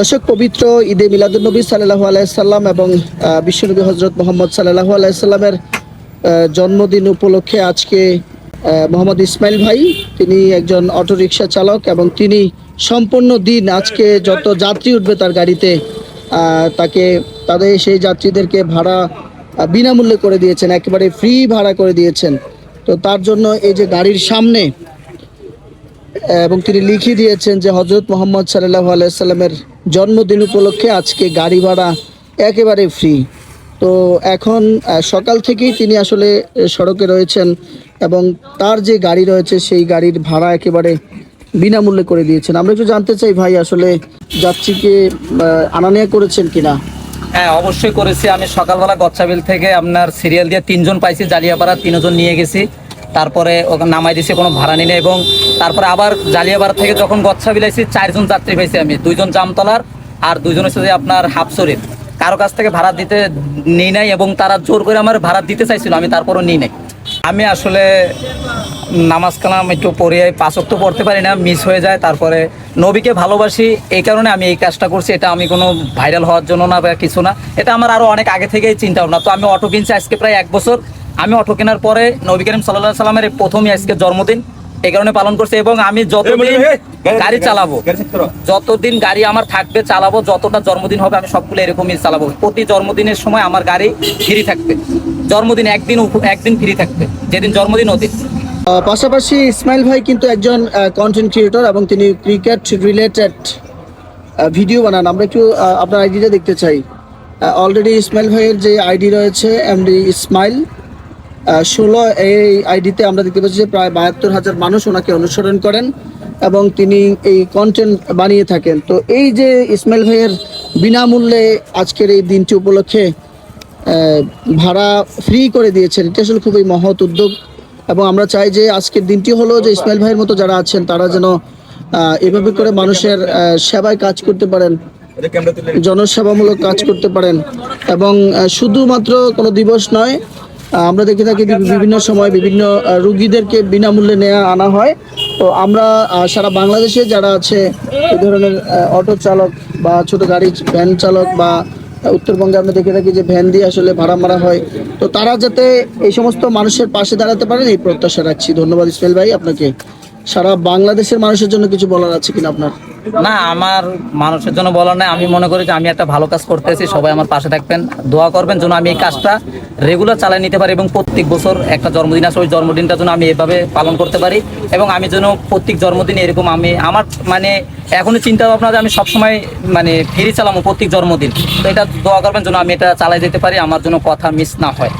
দর্শক, পবিত্র ঈদে মিলাদুলনবী সাল্লাহ আলাইসাল্লাম এবং বিশ্বনবী হজরত মোহাম্মদ সাল্লাহ আলাইসাল্লামের জন্মদিন উপলক্ষে আজকে মোহাম্মদ ইসমাইল ভাই, তিনি একজন অটোরিকশা চালক এবং তিনি সম্পূর্ণ দিন আজকে যত যাত্রী উঠবে তার গাড়িতে তাকে, তাদের সেই যাত্রীদেরকে ভাড়া বিনামূল্যে করে দিয়েছেন, একেবারে ফ্রি ভাড়া করে দিয়েছেন। তো তার জন্য এই যে গাড়ির সামনে এবং তিনি লিখে দিয়েছেন যে হজরত মোহাম্মদ সাল্লাহ আলাইসাল্লামের জন্মদিন উপলক্ষে আজকে গাড়ি ভাড়া একেবারে ফ্রি তো এখন সকাল থেকেই তিনি আসলে সড়কে রয়েছেন এবং তার যে গাড়ি রয়েছে সেই গাড়ির ভাড়া একেবারে বিনামূল্যে করে দিয়েছেন। আমরা একটু জানতে চাই ভাই, আসলে যাত্রীকে আনা নেওয়া করেছেন কিনা? হ্যাঁ অবশ্যই করেছি। আমি সকালবেলা গচ্ছাবিল থেকে আপনার সিরিয়াল দিয়ে তিনজন পাইছি, জালিয়াপাড়া তিনজন নিয়ে গেছি। তারপরে নামাই দিয়েছি কোনো ভাড়া নিয়ে এবং তারপরে আবার জালিয়াপাড়া থেকে যখন গচ্ছা বিলাইছি, চারজন যাত্রী পাইছি আমি, দুইজন জামতলার আর দুইজন হচ্ছে যে আপনার হাফসরির। কারও কাছ থেকে ভাড়া দিতে নিই নাই এবং তারা জোর করে আমার ভাড়া দিতে চাইছিল, আমি তারপরও নিই নাই। আমি আসলে নামাজ কালাম একটু পড়িয়ে পাঁচক তো পড়তে পারি না মিস হয়ে যায়, তারপরে নবীকে ভালোবাসি, এই কারণে আমি এই কাজটা করছি, এটা আমি কোনো ভাইরাল হওয়ার জন্য না বা কিছু না। এটা আমার আরও অনেক আগে থেকেই চিন্তা ভাবনা, তো আমি অটো কিনছি আজকে প্রায় এক বছর আমি অটো কেনার পরে নবী করিম সাল্লাহ সাল্লামের প্রথমই আজকে জন্মদিন এই কারণে পালন করছি এবং আমি যতদিন গাড়ি চালাবো যতদিন গাড়ি আমার থাকবে চালাবো যতটা জন্মদিন হবে আমি সবগুলো এরকমই চালাবো। প্রতি জন্মদিনের সময় আমার গাড়ি ফ্রি থাকবে। জন্মদিন একদিন উপ- একদিন ফ্রি থাকবে যেদিন জন্মদিন ওদিন। পাশাপাশি ইসমাইল ভাই কিন্তু একজন কন্টেন্ট ক্রিয়েটর এবং তিনি ক্রিকেট রিলেটেড ভিডিও বানান। আমরা একটু আপনার আইডিটা দেখতে চাই। অলরেডি ইসমাইল ভাইয়ের যে আইডি রয়েছে এমডি ইসমাইল ষোলো এই আইডিতে আমরা দেখতে পাচ্ছি যে প্রায় বাহাত্তর হাজার মানুষ ওনাকে অনুসরণ করেন এবং তিনি এই কন্টেন্ট বানিয়ে থাকেন। তো এই যে ইসমাইল ভাইয়ের বিনামূল্যে আজকের এই দিনটি উপলক্ষে ভাড়া ফ্রি করে দিয়েছেন, এটা আসলে খুবই মহৎ উদ্যোগ। এবং আমরা চাই যে আজকের দিনটি হলো যে ইসমাইল ভাইয়ের মতো যারা আছেন, তারা যেন এভাবে করে মানুষের সেবায় কাজ করতে পারেন, জনসেবামূলক কাজ করতে পারেন। এবং শুধুমাত্র কোনো দিবস নয় আমরা দেখে থাকি বিভিন্ন সময় বিভিন্ন রুগীদেরকে বিনামূল্যে নেওয়া আনা হয়। তো আমরা সারা বাংলাদেশে যারা আছে, এই ধরনের অটো চালক বা ছোট গাড়ি ভ্যান চালক বা উত্তরবঙ্গে আমরা দেখে থাকি যে ভ্যান দিয়ে আসলে ভাড়া মারা হয়। তো তারা যাতে এই সমস্ত মানুষের পাশে দাঁড়াতে পারেন, এই প্রত্যাশা রাখছি। ধন্যবাদ ইসমাইল ভাই, আপনাকে। সারা বাংলাদেশের মানুষের জন্য কিছু বলার আছে কিনা আপনার? না, আমার মানুষের জন্য বলার নাই। আমি মনে করি যে আমি একটা ভালো কাজ করতেছি, সবাই আমার পাশে থাকবেন, দোয়া করবেন যেন আমি এই কাজটা রেগুলার চালিয়ে নিতে পারি এবং প্রত্যেক বছর একটা জন্মদিন আছে, ওই জন্মদিনটা যেন আমি এভাবে পালন করতে পারি এবং আমি যেন প্রত্যেক জন্মদিনে এরকম আমি, আমার মানে এখনই চিন্তা ভাবনা যে আমি সবসময় মানে ফেরি চালাবো প্রত্যেক জন্মদিন। তো এটা দোয়া করবেন যেন আমি এটা চালাই যেতে পারি, আমার জন্য কথা মিস না হয়।